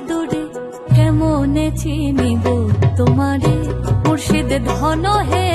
দূরে কেমনে চিনিব তোমারে? মুর্শিদ ধন হে